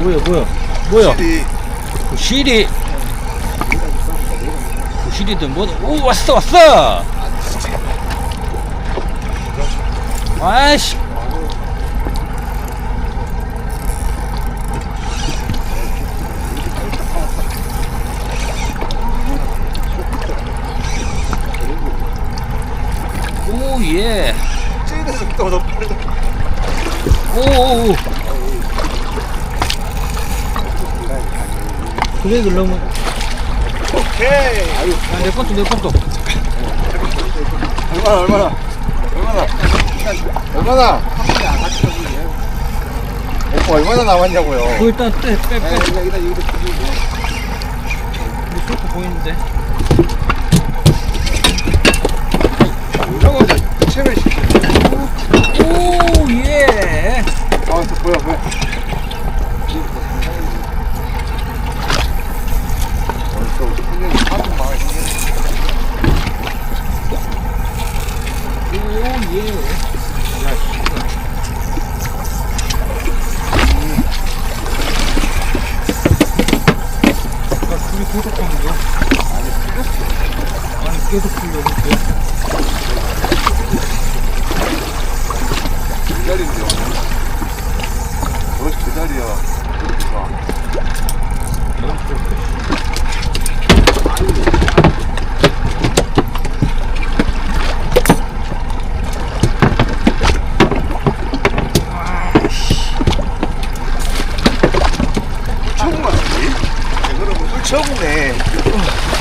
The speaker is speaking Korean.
뭐야? 뭐야? 이 부시리. 부시리든 뭐든. 오, 왔어, 왔어! 아이씨. 오, 예. 오, 오, 오. 그래, 그러면. 오케이. 야, 내 것도, 내 것도. 얼마나 얼마나 얼마나 얼마나 오빠 얼마나 남았냐고요. 그거 일단 빼, 빼, 빼. 여기다 여기다 좋고 보이는데. 저거 이제 체를 시켜. 오, 예. 아, 또 뭐야 뭐야. 오늘 또 훈련이 하도 많이 생겼네. 오, 예. 아, 불이 계속 가는 거야? 아니, 풀렸어. 아니, 계속 풀려고. 기다린대요. 그렇지 기다려. 그렇게 가. 물쳐본 거 아니지? 그 물쳐보네.